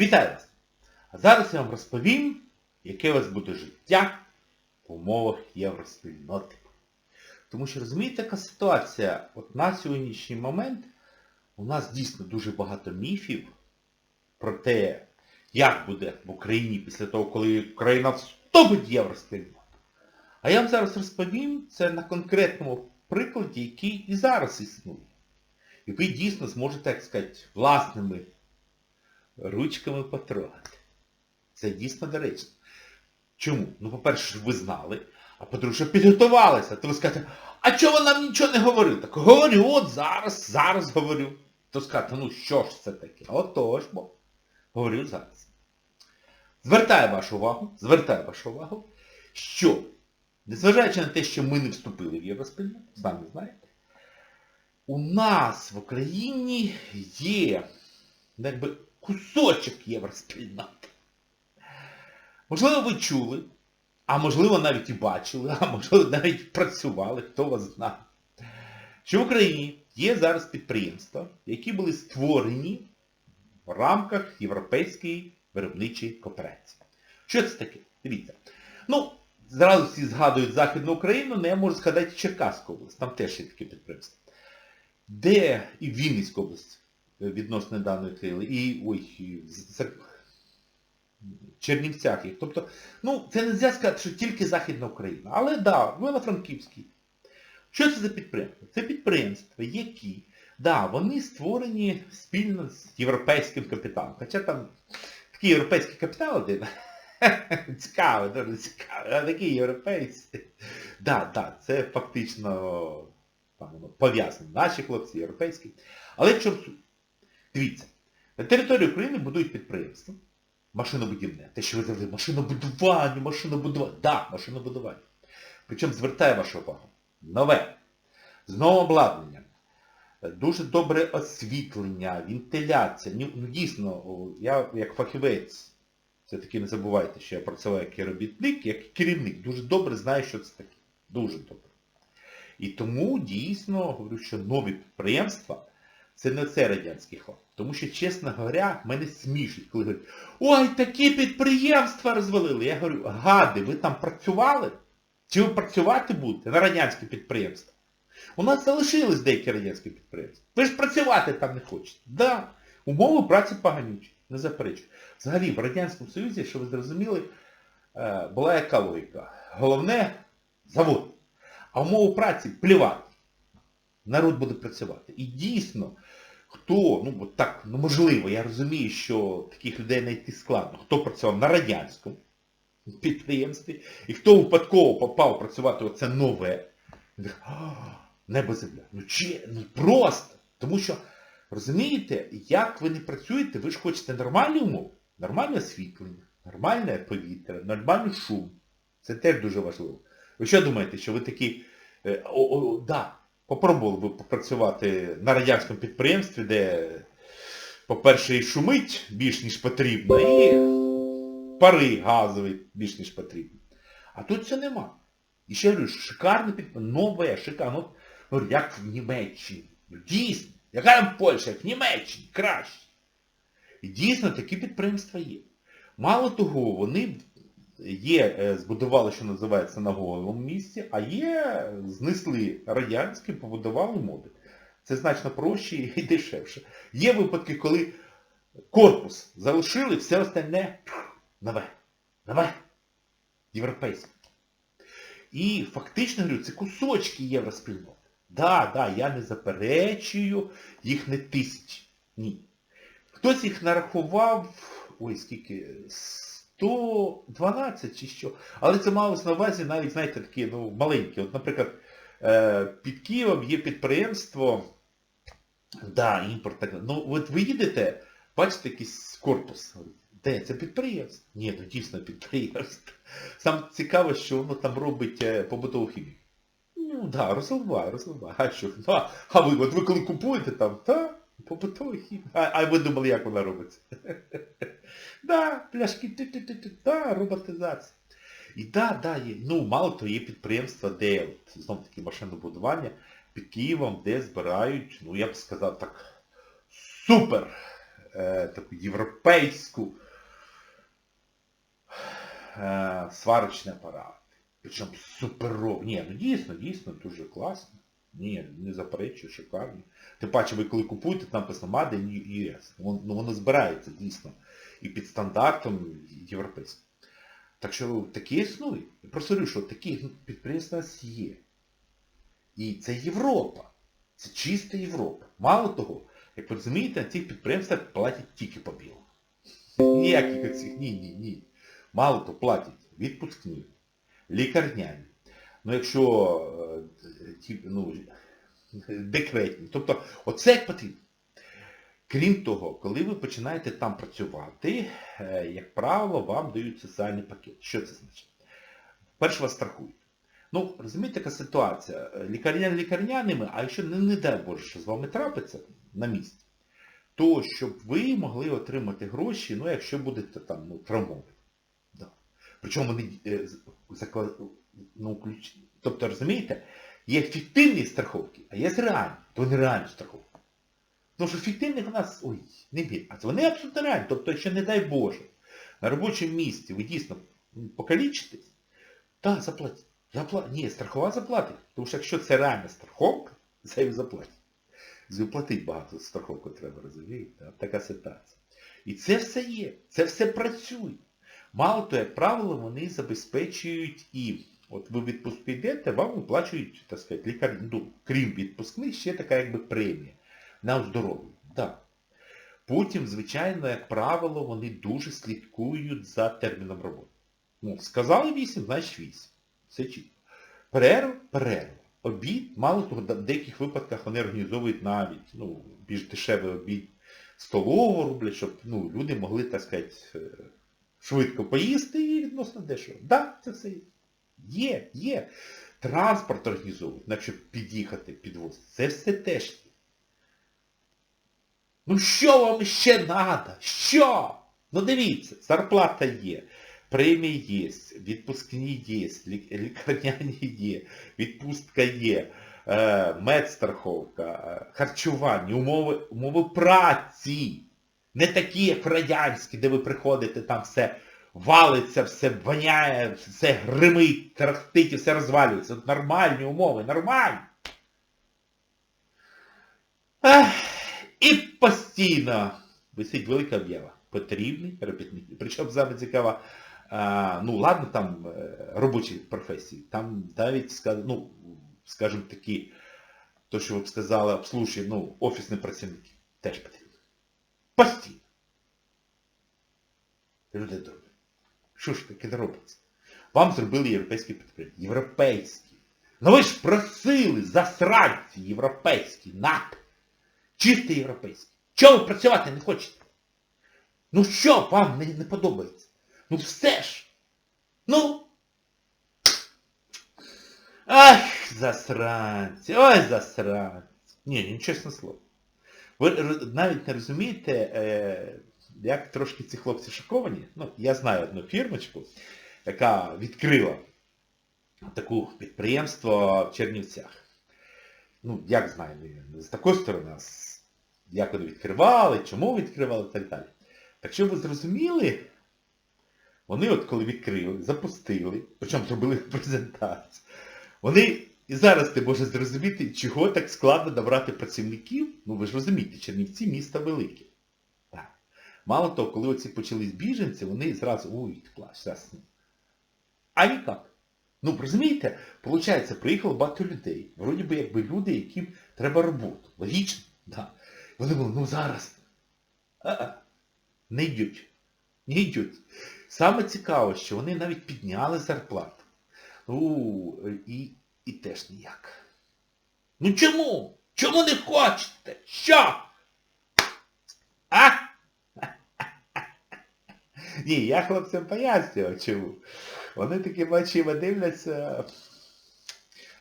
Вітаю вас! А зараз я вам розповім, яке у вас буде життя в умовах євроспільноти. Тому що розумієте, яка ситуація? От на сьогоднішній момент у нас дійсно дуже багато міфів про те, як буде в Україні після того, коли Україна вступить в євроспільноту. А я вам зараз розповім це на конкретному прикладі, який і зараз існує. І ви дійсно зможете, так сказати, власними ручками потрогати. Це дійсно доречно. Чому? Ну, по-перше, ви знали, а по-друге, підготувалися. То ви скажете, а чого нам нічого не говорили? Так говорю, от зараз, зараз говорю. То скажете, ну що ж це таке? Отож, бо. Говорю зараз. Звертаю вашу увагу, звертаю вашу увагу, що, незважаючи на те, що ми не вступили в євроспільноту, самі знаєте, у нас в Україні є ну, якби, кусочок євроспільноти. Можливо, ви чули, а можливо навіть і бачили, а можливо навіть працювали, хто вас знає, що в Україні є зараз підприємства, які були створені в рамках Європейської виробничої кооперації. Що це таке? Дивіться. Ну, зразу всі згадують Західну Україну, але я можу згадати Черкаську область, там теж є таке підприємство. Де і Вінницька область відносно недавно відкрили, і ой, з- Чернівцях їх. Тобто, ну, це не можна сказати, що тільки Західна Україна. Але так, да, Вело-Франківський. Що це за підприємства? Це підприємства, які, да, вони створені спільно з європейським капіталом. Хоча там такий європейський капітал один. Цікавий, дуже цікавий. А такий європейський. Да, да, це фактично там, пов'язано. Наші хлопці, європейські. Але в суть? Дивіться, на території України будують підприємства. Машинобудівне. Те, що ви завжди, машинобудування, машинобудування. Так, да, машинобудування. Причому звертаю вашу увагу. Нове. З новим обладнанням. Дуже добре освітлення, вентиляція. Ну, ну, дійсно, я як фахівець, все-таки не забувайте, що я працював як робітник, як керівник, дуже добре знаю, що це таке. Дуже добре. І тому дійсно говорю, що нові підприємства це не це радянський хлам. Тому що, чесно говоря, мене смішить, коли говорять, ой, такі підприємства розвалили. Я говорю, гади, ви там працювали? Чи ви працювати будете на радянське підприємство? У нас залишились деякі радянські підприємства. Ви ж працювати там не хочете. Да, умови праці поганючі, не заперечую. Взагалі, в Радянському Союзі, що ви зрозуміли, е, була яка логіка? Головне завод. А умови праці плівати. Народ буде працювати. І дійсно, хто, ну от так, ну можливо, я розумію, що таких людей знайти складно, хто працював на радянському підприємстві, і хто випадково попав працювати оце нове, небо земля. Ну чи, ну просто. Тому що, розумієте, як ви не працюєте, ви ж хочете нормальні умови, нормальне освітлення, нормальне повітря, нормальний шум. Це теж дуже важливо. Ви що думаєте, що ви такі, е, о, о, да, попробували би попрацювати на радянському підприємстві, де, по-перше, і шумить більш ніж потрібно, і пари газові більш ніж потрібно. А тут це нема. І ще говорю, шикарне підприємство, нове, шикарне. Ну, як в Німеччині. Ну, дійсно, яка там Польща, як в Німеччині, краще. І дійсно такі підприємства є. Мало того, вони є, е, збудували, що називається, на голому місці, а є, знесли радянське, побудували моди. Це значно проще і дешевше. Є випадки, коли корпус залишили, все остальне нове. Нове. Європейське. І фактично, говорю, це кусочки євроспільноти. Да, да, я не заперечую, їх не тисячі. Ні. Хтось їх нарахував, ой, скільки, 112 чи що. Але це малось на увазі навіть, знаєте, такі, ну, маленькі. От, наприклад, е, під Києвом є підприємство, да, імпорт так. Ну, от ви їдете, бачите якийсь корпус. Де? Це підприємство? Ні, ну дійсно підприємство. Сам цікаво, що воно там робить е, побутову хімію. Ну, так, да, розвиває, розвиває. А що? Ну, а, а ви, от ви коли купуєте там, та, побутова хімія. А, а ви думали, як вона робиться? Да, пляшки, ти-ти-ти-ти, да, роботизація. І да, да, є. Ну, мало того, є підприємства, де, от, знов таки машинобудування, під Києвом, де збирають, ну я б сказав так, супер е, таку європейську е, сварочний апарат. Причому суперов. Ні, ну дійсно, дійсно, дуже класно. Ні, не заперечую, шикарно. Тим паче, ви коли купуєте, там написано Made in US. Воно, ну, воно збирається дійсно. І під стандартом європейським. Так що такі існують. Я просто говорю, що такі ну, підприємства у нас є. І це Європа. Це чиста Європа. Мало того, як ви розумієте, на цих підприємствах платять тільки по білому. Ніяких оцих, ні, ні, ні. Мало того, платять відпускні, лікарняні. Ну якщо е, ті, ну, декретні. Тобто оце як потрібно. Крім того, коли ви починаєте там працювати, е, як правило, вам дають соціальний пакет. Що це значить? Перше вас страхують. Ну, розумієте, така ситуація. Лікарня лікарняними, а якщо не, не дай Боже, що з вами трапиться на місці, то щоб ви могли отримати гроші, ну, якщо будете там ну, травмовані. Да. Причому вони. Ну, ключ... Тобто, розумієте, є фіктивні страховки, а є реальні. То вони реальні страховки. Тому що фіктивних у нас, ой, не бі. А вони абсолютно реальні. Тобто, якщо не дай Боже, на робочому місці ви дійсно покалічитесь, так, заплатять. Запла... Ні, страхова заплатить. Тому що якщо це реальна страховка, це їм заплатять. Заплатить багато страховку треба, розумієте? Така ситуація. І це все є, це все працює. Мало того, як правило, вони забезпечують і от ви в відпустку йдете, вам виплачують, так сказати, лікар, ну, крім відпускних, ще така якби премія на здоров'я. Да. Потім, звичайно, як правило, вони дуже слідкують за терміном роботи. Ну, сказали 8, значить 8. Все чітко. Перерва, перерва. Обід, мало того, в деяких випадках вони організовують навіть ну, більш дешевий обід столову роблять, щоб ну, люди могли, так сказати, е, швидко поїсти і відносно дешево. Так, да, це все є. Є, є. Транспорт організовують, якщо під'їхати, підвозити. Це все теж є. Ну що вам ще треба? Що? Ну дивіться, зарплата є, премії є, відпускні є, лікарняні є, відпустка є, е, медстраховка, е, харчування, умови, умови праці. Не такі, як радянські, де ви приходите, там все валиться, все воняє, все гримить, трахтить і все розвалюється. Нормальні умови, нормальні. Ех, і постійно висить велика об'ява. Потрібний робітник. Причому саме цікаво, а, ну ладно там е, робочі професії, там навіть, ну, скажімо такі, то, що ви б сказали, обслужує, ну, офісні працівники, теж потрібно. Постійно. Люди добрі. Що ж таке робиться? Вам зробили європейські підприємства. Європейські. Ну ви ж просили засранці європейські, НАП. Чисто європейські. Чого ви працювати не хочете? Ну що вам не, не подобається? Ну все ж. Ну. Ах, засранці, ой засранці. Ні, ні, чесне слово. Ви навіть не розумієте, е, як трошки ці хлопці шоковані. Ну, я знаю одну фірмочку, яка відкрила таку підприємство в Чернівцях. Ну, як знаю, з такої сторони, як вони відкривали, чому відкривали і так далі. Так щоб ви зрозуміли, вони от коли відкрили, запустили, причому зробили презентацію, вони і зараз ти можеш зрозуміти, чого так складно набрати працівників. Ну ви ж розумієте, Чернівці місто велике. Мало того, коли оці почались біженці, вони зразу, ой, плащ, зараз. А ніяк. Ну, розумієте, виходить, приїхало багато людей. Вроді би якби люди, яким треба роботу. Логічно, да. Вони були, ну зараз. А-а. Не йдуть. Не йдуть. Саме цікаво, що вони навіть підняли зарплату. Ну, і, і теж ніяк. Ну чому? Чому не хочете? Що? А? Ні, я хлопцям пояснював чому. Вони такими очима дивляться.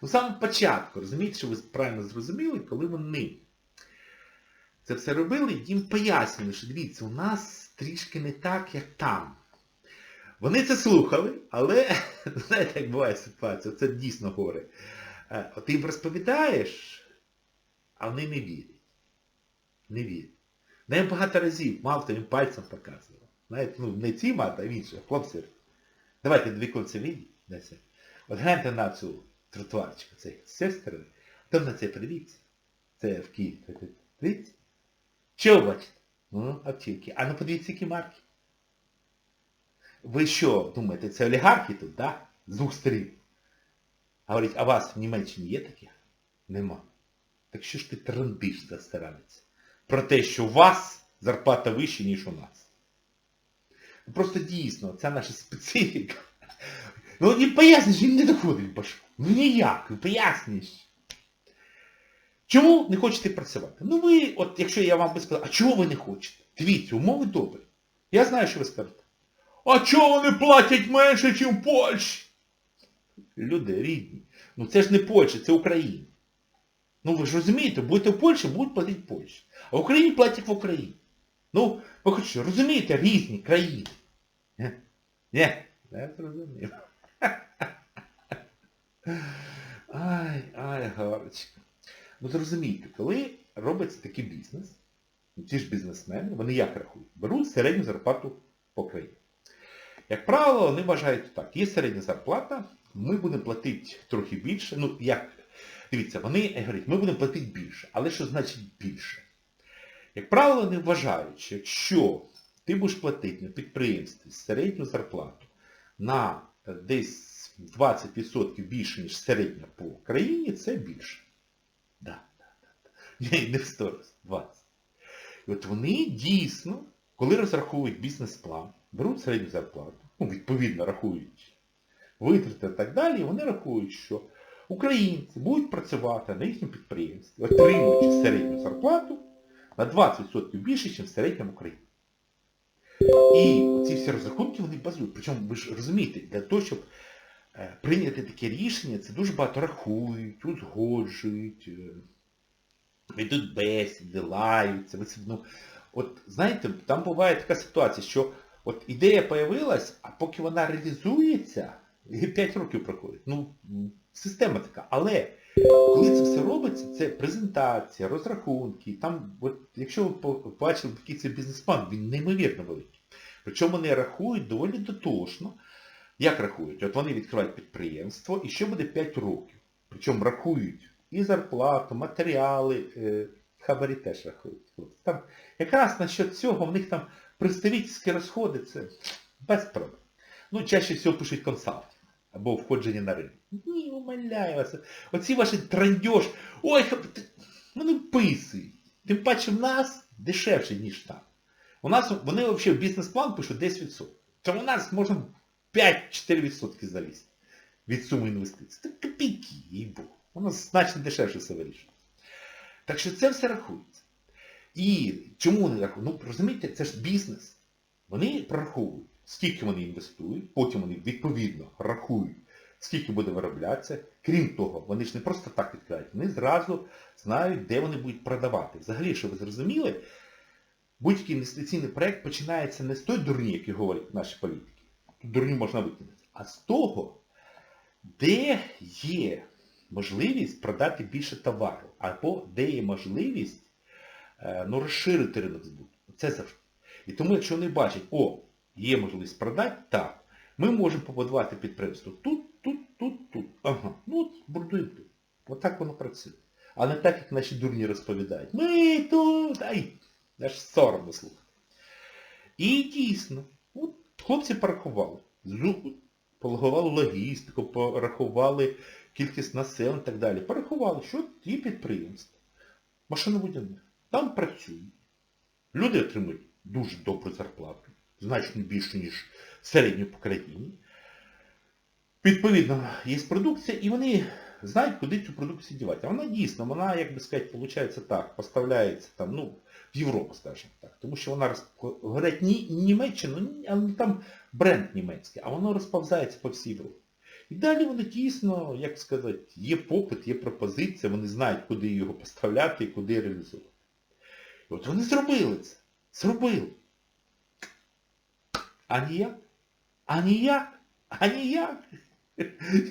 Ну, саме початку, розумієте, що ви правильно зрозуміли, коли вони це все робили, їм пояснювали, що дивіться, у нас трішки не так, як там. Вони це слухали, але, знаєте, як буває ситуація, це дійсно горе. Е, Ти їм розповідаєш, а вони не вірять. Не вірять. Я багато разів мав, то він пальцем показував. Знаєте, ну не ці мати, а інші. Хлопці, давайте дві конці віді. От гляньте на цю тротуарчику, це з цієї сторони. Там на це подивіться. Це в Києві. Дивіться? Ви бачите? Ну, автівки. А ну подивіться, які марки. Ви що, думаєте, це олігархи тут, да? З двох сторін. А говорить, а вас в Німеччині є таке? Нема. Так що ж ти трандиш застаравиться? Про те, що у вас зарплата вища, ніж у нас. Ну, Просто дійсно, це наша специфіка. Ну і поясниш, він не доходить башку. Ну ніяк, поясниш. Чому не хочете працювати? Ну ви, от якщо я вам би сказав, а чого ви не хочете? Дивіться, умови добрі. Я знаю, що ви скажете. А чого вони платять менше, ніж в Польщі? Люди рідні. Ну це ж не Польща, це Україна. Ну ви ж розумієте, будете в Польщі, будуть платити в Польщі. А в Україні платять в Україні. Ну, ви хоч розумієте, різні країни. Ні? Я зрозумів. Ай, ай, Галочка. Ну зрозумійте, коли робиться такий бізнес, ну, ті ж бізнесмени, вони як рахують? Беруть середню зарплату по країні. Як правило, вони вважають так, є середня зарплата, ми будемо платити трохи більше. Ну, як, дивіться, вони говорять, ми будемо платити більше. Але що значить більше? Як правило, вони вважають, що якщо ти будеш платити на підприємстві середню зарплату на е, десь 20% більше, ніж середня по країні, це більше. Да, да, да. Ні, не в 100 раз, 20. І от вони дійсно, коли розраховують бізнес-план, беруть середню зарплату, ну, відповідно рахують витрати і так далі, вони рахують, що українці будуть працювати на їхньому підприємстві, отримуючи середню зарплату на 20% більше, ніж в середньому Україні. І ці всі розрахунки вони базують. Причому ви ж розумієте, для того, щоб е, прийняти таке рішення, це дуже багато рахують, узгоджують, е, ведуть бесіди, лаються. ви це, ну, От знаєте, там буває така ситуація, що от ідея появилась, а поки вона реалізується, і 5 років проходить. Ну, система така. Але коли це все робиться, це презентація, розрахунки, там, от, якщо ви побачили такий цей бізнес-план, він неймовірно великий. Причому вони рахують доволі дотошно. Як рахують? От вони відкривають підприємство і ще буде 5 років. Причому рахують і зарплату, матеріали, е, хабарі теж рахують. Там, якраз насчет цього в них там представительські розходи, це без проблем. Ну, чаще всього пишуть консалтинг або входження на ринок. Ні, умоляю вас. Оці ваші трандьош. Ой, вони писують. Тим паче в нас дешевше, ніж там. У нас вони взагалі в бізнес-план пишуть 10%. Тому у нас можна 5-4% залізти від суми інвестицій. Це копійки, їй Богу. У нас значно дешевше все вирішується. Так що це все рахується. І чому вони рахують? Ну, розумієте, це ж бізнес. Вони прораховують, скільки вони інвестують, потім вони відповідно рахують, скільки буде вироблятися. Крім того, вони ж не просто так відкривають, вони зразу знають, де вони будуть продавати. Взагалі, щоб ви зрозуміли, будь-який інвестиційний проєкт починається не з той дурні, які говорять наші політики. Тут дурню можна викинути, а з того, де є можливість продати більше товару, або де є можливість е, ну, розширити ринок збуту. Це завжди. І тому, якщо вони бачать, о, є можливість продати, так, ми можемо побудувати підприємство тут, тут, тут, тут. Ага, ну от будуємо тут. Отак воно працює. А не так, як наші дурні розповідають. Ми тут, ай, аж соромно слухати. І дійсно, от хлопці порахували. Порахували логістику, порахували кількість населення і так далі. Порахували, що є підприємство. Машинобудівне. Там працюють. Люди отримують дуже добру зарплату, значно більше, ніж середньо по країні. Відповідно, є продукція, і вони знають, куди цю продукцію дівати. А вона дійсно, вона, як би сказати, виходить так, поставляється там, ну, в Європу, скажімо так. Тому що вона говорять ні Німеччину, ні- а там бренд німецький, а воно розповзається по всій Європі. І далі воно дійсно, як сказати, є попит, є пропозиція, вони знають, куди його поставляти і куди реалізувати. І от вони зробили це. Зробили. А ніяк? А ніяк? А ніяк?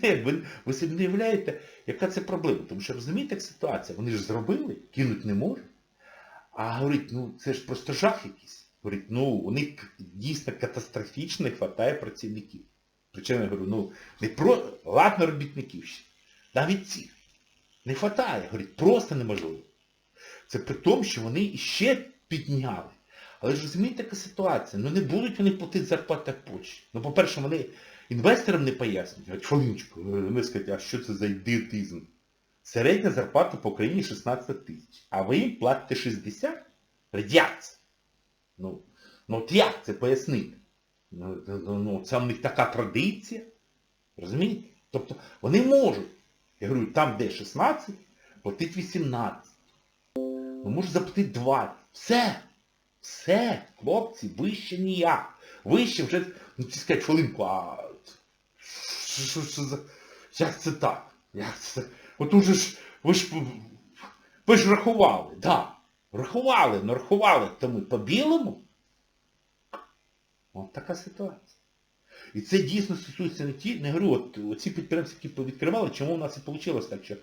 Ви, ви собі не уявляєте, яка це проблема. Тому що розумієте, як ситуація? Вони ж зробили, кинуть не можуть. А говорить, ну це ж просто жах якийсь. Говорить, ну у них дійсно катастрофічно не вистачає працівників. Причому я говорю, ну не про... Ладно робітників ще. Навіть цих. Не вистачає. Говорить, просто неможливо. Це при тому, що вони іще підняли. Але ж розумієте, яка ситуація? Ну не будуть вони платити зарплати почті. Ну, по-перше, вони інвесторам не пояснюють. Говорять, хвилиночку, вони скажуть, а що це за ідіотизм? Середня зарплата по Україні 16 тисяч. А ви їм платите 60? Говорять. Ну, ну от як це пояснити? Ну, ну, ну, це в них така традиція. Розумієте? Тобто вони можуть. Я говорю, там де 16, платить 18. Ну можуть заплатити 20. Все. Все, хлопці, вище ніяк. Вище вже, ну ті сказати, хвилинку, а що, що за... Як це так? Як це? От уже ж, ви ж, ви ж рахували, так. Да. Рахували, но рахували, то ми по-білому. От така ситуація. І це дійсно стосується не ті, не говорю, от оці підприємці, які повідкривали, чому у нас і вийшло так, що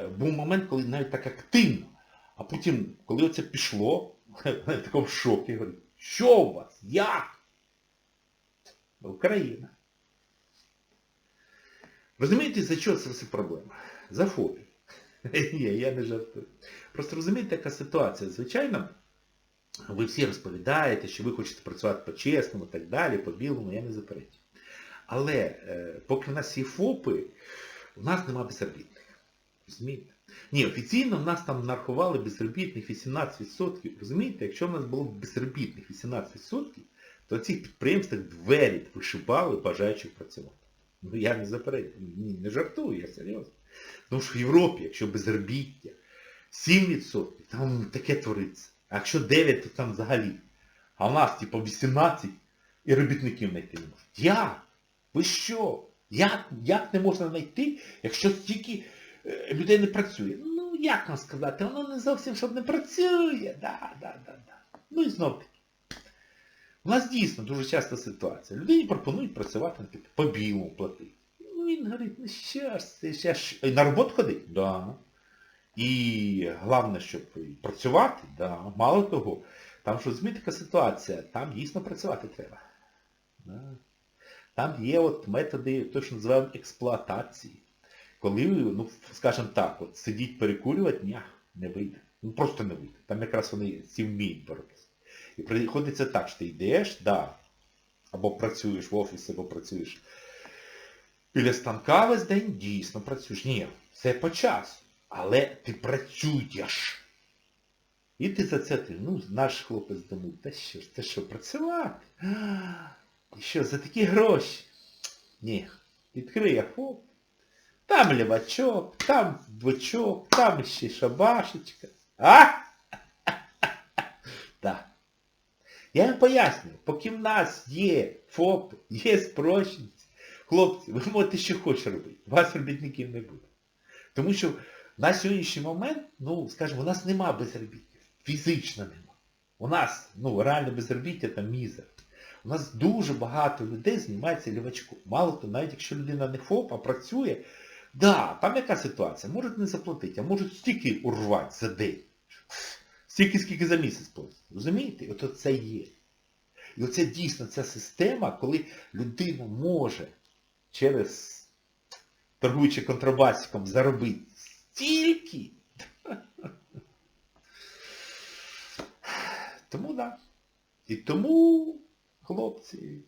е, був момент, коли навіть так активно, а потім, коли оце пішло, в такому шокі, говорю, що у вас? Як? Україна. Розумієте, за чого це все проблема? За фобію. Ні, я не жартую. Просто розумієте, яка ситуація? Звичайно, ви всі розповідаєте, що ви хочете працювати по-чесному так далі, по-білому, я не заперечую. Але е, поки в нас є ФОПи, у нас нема безробітних. Розумієте? Ні, офіційно в нас там нарахували безробітних 18%. Розумієте, якщо в нас було безробітних 18%, то цих підприємствах двері вишибали бажаючих працювати. Ну я не заперечую, ні, не жартую, я серйозно. Тому що в Європі, якщо безробіття 7%, там таке твориться. А якщо 9, то там взагалі. А в нас, типу, 18 і робітників знайти не можуть. Як? Ви що? Як, як не можна знайти, якщо стільки людей не працює? Ну, як вам сказати, воно не зовсім щоб не працює. Да, да, да, да. Ну і знов таки. У нас дійсно дуже часто ситуація. Людині пропонують працювати наприклад, по білому платити. Ну він говорить, ну що ж це, ще ж. На роботу ходить? Да. І головне, щоб працювати, да. мало того, там що розумієте, така ситуація, там дійсно працювати треба. Да. Там є от методи, то, що називаємо експлуатації. Коли, ну, скажімо так, от сидіть перекурювати, ні, не вийде. Ну просто не вийде. Там якраз вони всі вміють боротися. І приходиться так, що ти йдеш, да, або працюєш в офісі, або працюєш біля станка весь день, дійсно працюєш. Ні, це по часу. Але ти працюєш. І ти за це, ти, ну, наш хлопець думає, та що ж, це що, працювати? І що, за такі гроші? Ні, відкриє ФОП. Там лівачок, там двочок, там ще шабашечка. А? Так. Я вам пояснюю, поки в нас є ФОП, є спрощенці, хлопці, ви можете що хочете робити. Вас робітників не буде. Тому що на сьогоднішній момент, ну, скажімо, у нас нема безробіття. Фізично нема. У нас, ну, реально безробіття там мізер. У нас дуже багато людей займається лівачком. Мало того, навіть якщо людина не ФОП, а працює, да, там яка ситуація? Можуть не заплатити, а можуть стільки урвати за день. Стільки, скільки за місяць платить. Розумієте? От це є. І оце дійсно ця система, коли людина може через, торгуючи контрабасиком, заробити стільки. Тому так. Да. І тому, хлопці,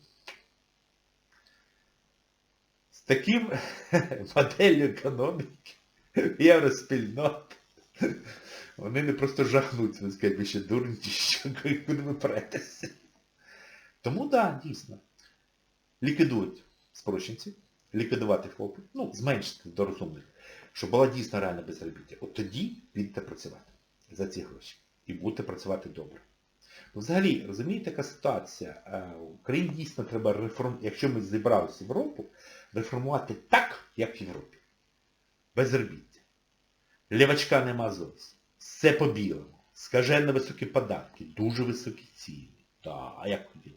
з таким моделлю економіки, євроспільнот, вони не просто жахнуться, вони скажуть, ви ще дурні, що куди ви претеся. Тому так, да, дійсно. Ліквідують спрощенці, ліквідувати ФОПи, ну, зменшити до розумних, щоб була дійсно реальна безробіття. От тоді підете працювати за ці гроші. І будете працювати добре. Ну, взагалі, розумієте, яка ситуація? Україні дійсно треба реформувати, якщо ми зібралися в Європу, реформувати так, як в Європі. Безробіття. Лівачка нема зовсім. Все по-білому. Скаженно високі податки, дуже високі ціни. Так, а як тоді?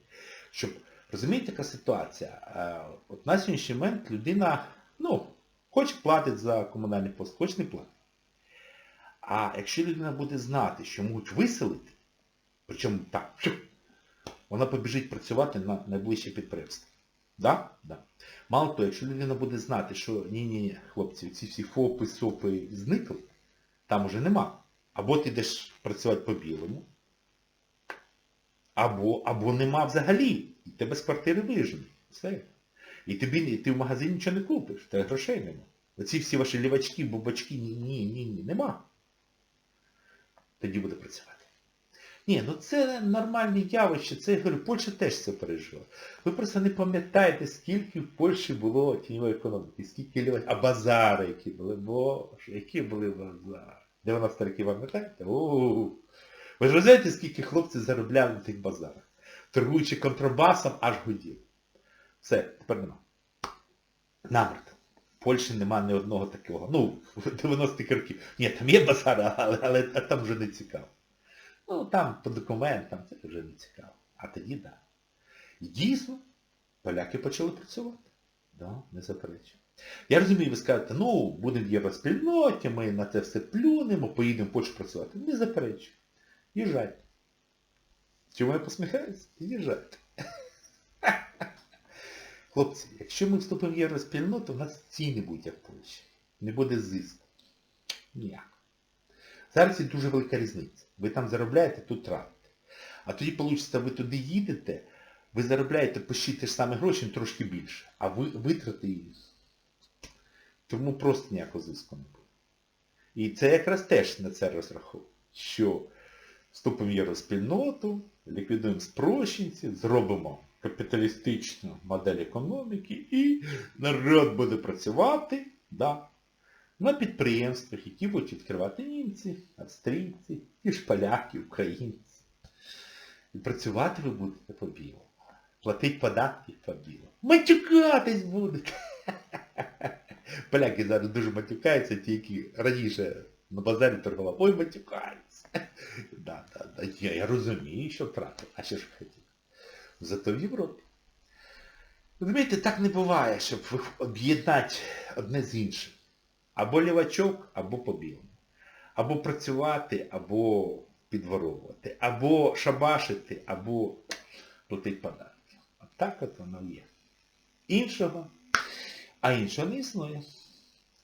Щоб, розумієте, яка ситуація? От на сьогоднішній момент людина, ну, хоч платить за комунальний пост, хоч не платить. А якщо людина буде знати, що можуть виселити, причому так, вона побіжить працювати на найближче підприємство. Да? Да. Мало того, якщо людина буде знати, що ні-ні, хлопці, ці всі ФОПи, СОПи зникли, там уже нема. Або ти йдеш працювати по-білому, або, або нема взагалі. І тебе з квартири виженуть. Все. І тобі ти в магазині нічого не купиш, тебе грошей нема. Оці всі ваші лівачки, бубачки, ні, ні, ні, ні, нема. Тоді буде працювати. Ні, ну це нормальне явище, це я говорю, Польща теж це пережила. Ви просто не пам'ятаєте, скільки в Польщі було тіньової економіки, скільки а базари, які були, боже, які були базари. 90 років пам'ятаєте? Ви ж розумієте, скільки хлопців заробляли на тих базарах? Торгуючи контрабасом, аж гудів. Все, тепер нема. Намерт. В Польщі нема ні одного такого. Ну, 90-х років. Ні, там є базар, але, але там вже не цікаво. Ну, там по документам це вже не цікаво. А тоді. Да. Дійсно, поляки почали працювати. Да, не заперечую. Я розумію, ви скажете, ну, будемо в євроспільноті, ми на це все плюнемо, поїдемо в Польщу працювати. Не заперечую. Їжджайте. Чому я посміхаюся? Їжджайте. Хлопці, якщо ми вступимо в євроспільноту, у нас ціни будуть як в Польщі. Не буде зиску. Ніяк. Зараз є дуже велика різниця. Ви там заробляєте, тут тратите. А тоді вийде, ви туди їдете, ви заробляєте почти ті ж самі гроші, трошки більше. А ви витрати їх. Тому просто ніякого зиску не буде. І це якраз теж на це розраховує. Що вступимо в євроспільноту, ліквідуємо спрощенців, зробимо капіталістичну модель економіки і народ буде працювати, да, на підприємствах, які будуть відкривати німці, австрійці, і ж поляки, українці. І працювати ви будете по білому. Платити податки по білому. Матюкатись будете. Поляки зараз дуже матюкаються, ті, які раніше на базарі торгували. Ой, матюкаються. Да, да, да. Я, я розумію, що втратив. А що ж хотів? Зато в Європі. Розумієте, так не буває, щоб об'єднати одне з іншим. Або лівачок, або по-білому. Або працювати, або підворовувати. Або шабашити, або платити податки. От так от воно є. Іншого, а іншого не існує.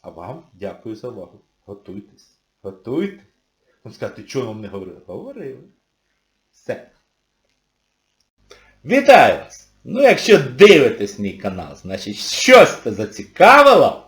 А вам дякую за увагу. Готуйтесь. Готуйте. Вам сказати, чого вам не говорили? Говорили. Все. Вітаю вас! Ну, якщо дивитесь мій канал, значить щось це зацікавило.